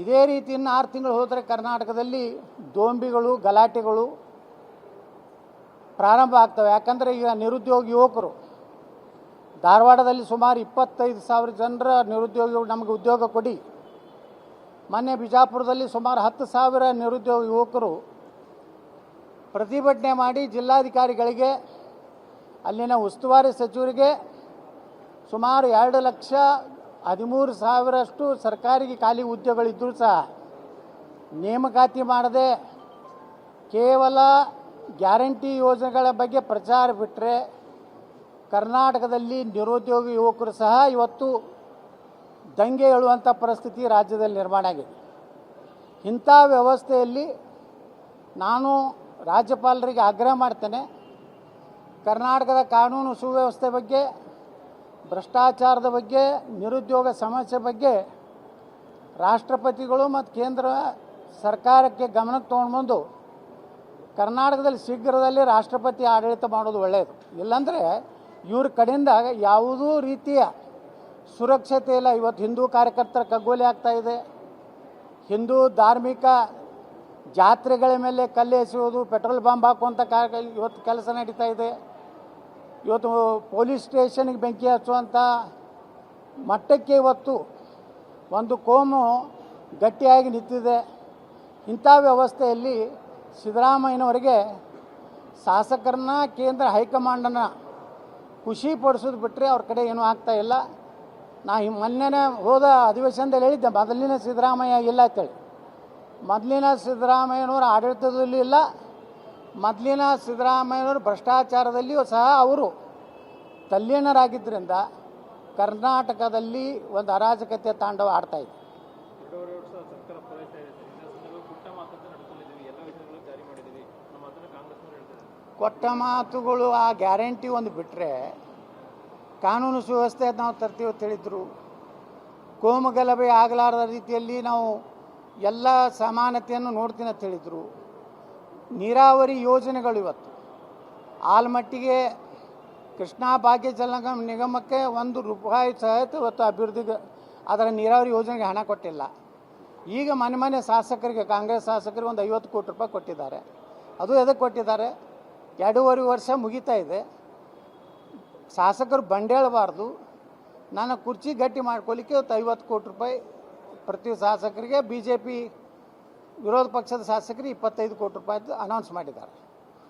ಇದೇ ರೀತಿ ಇನ್ನು ಆರು ತಿಂಗಳು ಹೋದರೆ ಕರ್ನಾಟಕದಲ್ಲಿ ದೋಂಬಿಗಳು, ಗಲಾಟೆಗಳು ಪ್ರಾರಂಭ ಆಗ್ತವೆ. ಯಾಕಂದರೆ ಈಗ ನಿರುದ್ಯೋಗಿ ಯುವಕರು, ಧಾರವಾಡದಲ್ಲಿ ಸುಮಾರು ಇಪ್ಪತ್ತೈದು ಸಾವಿರ ಜನರ ನಿರುದ್ಯೋಗಿಗಳು ನಮಗೆ ಉದ್ಯೋಗ ಕೊಡಿ. ಮೊನ್ನೆ ಬಿಜಾಪುರದಲ್ಲಿ ಸುಮಾರು ಹತ್ತು ಸಾವಿರ ನಿರುದ್ಯೋಗ ಯುವಕರು ಪ್ರತಿಭಟನೆ ಮಾಡಿ ಜಿಲ್ಲಾಧಿಕಾರಿಗಳಿಗೆ, ಅಲ್ಲಿನ ಉಸ್ತುವಾರಿ ಸಚಿವರಿಗೆ ಸುಮಾರು ಎರಡು ಲಕ್ಷ ಹದಿಮೂರು ಸಾವಿರಷ್ಟು ಸರ್ಕಾರಿ ಖಾಲಿ ಉದ್ಯೋಗಗಳಿದ್ದರೂ ಸಹ ನೇಮಕಾತಿ ಮಾಡದೆ ಕೇವಲ ಗ್ಯಾರಂಟಿ ಯೋಜನೆಗಳ ಬಗ್ಗೆ ಪ್ರಚಾರ ಬಿಟ್ಟರೆ ಕರ್ನಾಟಕದಲ್ಲಿ ನಿರುದ್ಯೋಗಿ ಯುವಕರು ಸಹ ಇವತ್ತು ದಂಗೆ ಹೇಳುವಂಥ ಪರಿಸ್ಥಿತಿ ರಾಜ್ಯದಲ್ಲಿ ನಿರ್ಮಾಣ ಆಗಿದೆ. ಇಂಥ ವ್ಯವಸ್ಥೆಯಲ್ಲಿ ನಾನು ರಾಜ್ಯಪಾಲರಿಗೆ ಆಗ್ರಹ ಮಾಡ್ತೇನೆ. ಕರ್ನಾಟಕದ ಕಾನೂನು ಸುವ್ಯವಸ್ಥೆ ಬಗ್ಗೆ ಭ್ರಷ್ಟಾಚಾರದ ಬಗ್ಗೆ, ನಿರುದ್ಯೋಗ ಸಮಸ್ಯೆ ಬಗ್ಗೆ ರಾಷ್ಟ್ರಪತಿಗಳು ಮತ್ತು ಕೇಂದ್ರ ಸರ್ಕಾರಕ್ಕೆ ಗಮನಕ್ಕೆ ತೊಗೊಂಡ್ಬಂದು ಕರ್ನಾಟಕದಲ್ಲಿ ಶೀಘ್ರದಲ್ಲಿ ರಾಷ್ಟ್ರಪತಿ ಆಡಳಿತ ಮಾಡೋದು ಒಳ್ಳೆಯದು ಇಲ್ಲಾಂದರೆ ಇವ್ರ ಕಡೆಯಿಂದ ಯಾವುದೂ ರೀತಿಯ ಸುರಕ್ಷತೆ ಇಲ್ಲ. ಇವತ್ತು ಹಿಂದೂ ಕಾರ್ಯಕರ್ತರ ಕಗ್ಗೋಲಿ ಆಗ್ತಾ ಇದೆ. ಹಿಂದೂ ಧಾರ್ಮಿಕ ಜಾತ್ರೆಗಳ ಮೇಲೆ ಕಲ್ಲು ಎಸೆಯೋದು ಪೆಟ್ರೋಲ್ ಬಾಂಬ್ ಹಾಕುವಂಥ ಕಾರ್ಯ ಇವತ್ತು ಕೆಲಸ ನಡೀತಾ ಇದೆ. ಇವತ್ತು ಪೊಲೀಸ್ ಸ್ಟೇಷನ್ಗೆ ಬೆಂಕಿ ಹಚ್ಚುವಂಥ ಮಟ್ಟಕ್ಕೆ ಇವತ್ತು ಒಂದು ಕೋಮು ಗಟ್ಟಿಯಾಗಿ ನಿಂತಿದೆ. ಇಂಥ ವ್ಯವಸ್ಥೆಯಲ್ಲಿ ಸಿದ್ದರಾಮಯ್ಯನವರಿಗೆ ಶಾಸಕರನ್ನ, ಕೇಂದ್ರ ಹೈಕಮಾಂಡನ್ನು ಖುಷಿ ಪಡಿಸೋದು ಬಿಟ್ಟರೆ ಅವ್ರ ಕಡೆ ಏನೂ ಆಗ್ತಾ ಇಲ್ಲ. ನಾ ಈ ಮೊನ್ನೆನೇ ಹೋದ ಅಧಿವೇಶನದಲ್ಲಿ ಹೇಳಿದ್ದೆ, ಮೊದಲಿನ ಸಿದ್ದರಾಮಯ್ಯ ಇಲ್ಲ ಅಂತೇಳಿ. ಮೊದಲಿನ ಸಿದ್ದರಾಮಯ್ಯನವರ ಆಡಳಿತದಲ್ಲಿ ಇಲ್ಲ. ಮೊದಲಿನ ಸಿದ್ದರಾಮಯ್ಯವರು ಭ್ರಷ್ಟಾಚಾರದಲ್ಲಿಯೂ ಸಹ ಅವರು ತಲ್ಲೀನರಾಗಿದ್ದರಿಂದ ಕರ್ನಾಟಕದಲ್ಲಿ ಒಂದು ಅರಾಜಕತೆ ತಾಂಡವ ಆಡ್ತಾ ಇದೆ. ಕೊಟ್ಟ ಮಾತುಗಳು ಆ ಗ್ಯಾರಂಟಿ ಒಂದು ಬಿಟ್ಟರೆ ಕಾನೂನು ಸುವ್ಯವಸ್ಥೆ ನಾವು ತರ್ತೀವಿ ಅಂತ ಹೇಳಿದ್ರು. ಕೋಮುಗಲಭೆ ಆಗಲಾರದ ರೀತಿಯಲ್ಲಿ ನಾವು ಎಲ್ಲ ಸಮಾನತೆಯನ್ನು ನೋಡ್ತೀನಿ ಅಂತ ಹೇಳಿದರು. ನೀರಾವರಿ ಯೋಜನೆಗಳು ಇವತ್ತು. ಆಲ್ಮಟ್ಟಿಗೆ ಕೃಷ್ಣಾ ಭಾಗ್ಯ ಜಲ ನಿಗಮಕ್ಕೆ ಒಂದು ರೂಪಾಯಿ ಸಹಿತ ಇವತ್ತು ಅಭಿವೃದ್ಧಿಗೆ ಅದರ ನೀರಾವರಿ ಯೋಜನೆಗೆ ಹಣ ಕೊಟ್ಟಿಲ್ಲ. ಈಗ ಮನೆ ಮನೆ ಶಾಸಕರಿಗೆ, ಕಾಂಗ್ರೆಸ್ ಶಾಸಕರಿಗೆ ಒಂದು ಐವತ್ತು ಕೋಟಿ ರೂಪಾಯಿ ಕೊಟ್ಟಿದ್ದಾರೆ. ಅದು ಎದಕ್ಕೆ ಕೊಟ್ಟಿದ್ದಾರೆ? ಎರಡೂವರೆ ವರ್ಷ ಮುಗಿತಾ ಇದೆ. ಶಾಸಕರು ಬಂಡೇಳಬಾರ್ದು ನನ್ನ ಕುರ್ಚಿ ಗಟ್ಟಿ ಮಾಡ್ಕೊಳ್ಳಿಕ್ಕೆ ಇವತ್ತು ಐವತ್ತು ಕೋಟಿ ರೂಪಾಯಿ ಪ್ರತಿ ಶಾಸಕರಿಗೆ ಬಿ ಜೆ ಪಿ ವಿರೋಧ ಪಕ್ಷದ ಶಾಸಕರು ಇಪ್ಪತ್ತೈದು ಕೋಟಿ ರೂಪಾಯಿದು ಅನೌನ್ಸ್ ಮಾಡಿದ್ದಾರೆ.